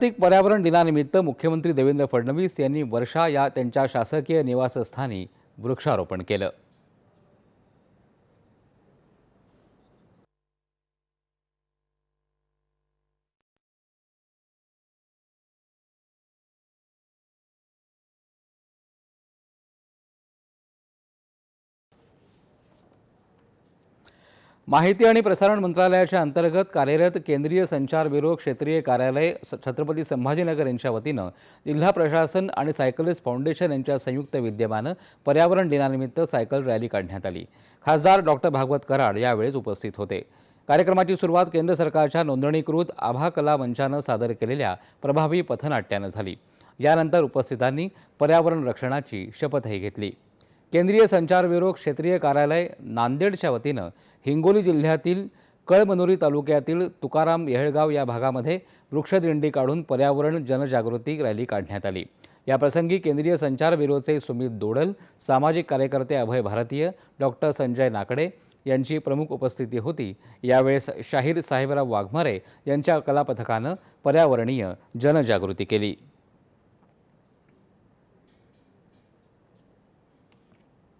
जागतिक पर्यावरण दिनानिमित्त मुख्यमंत्री देवेंद्र फडणवीस यांनी वर्षा या त्यांच्या शासकीय निवासस्थानी वृक्षारोपण केलं. माहिती आणि प्रसारण मंत्रालयाच्या अंतर्गत कार्यरत केंद्रीय संचार ब्युरो क्षेत्रीय कार्यालय छत्रपती संभाजीनगर यांच्या वतीनं जिल्हा प्रशासन आणि सायकलिस्ट फाउंडेशन यांच्या संयुक्त विद्यमानं पर्यावरण दिनानिमित्त सायकल रॅली काढण्यात आली. खासदार डॉक्टर भागवत कराड यावेळेस उपस्थित होते. कार्यक्रमाची सुरुवात केंद्र सरकारच्या नोंदणीकृत आभा कला मंचानं सादर केलेल्या प्रभावी पथनाट्यानं झाली. यानंतर उपस्थितांनी पर्यावरण रक्षणाची शपथही घेतली. केंद्रीय संचार ब्युरो क्षेत्रीय कार्यालय नांदेडच्या वतीनं हिंगोली जिल्ह्यातील कळमनुरी तालुक्यातील तुकाराम येहळगाव या भागामध्ये वृक्षदिंडी काढून पर्यावरण जनजागृती रॅली काढण्यात आली. याप्रसंगी केंद्रीय संचार ब्युरोचे सुमित दोडल सामाजिक कार्यकर्ते अभय भारतीय डॉक्टर संजय नाकडे यांची प्रमुख उपस्थिती होती. यावेळेस शाहीर साहेबराव वाघमारे यांच्या कलापथकानं पर्यावरणीय जनजागृती केली.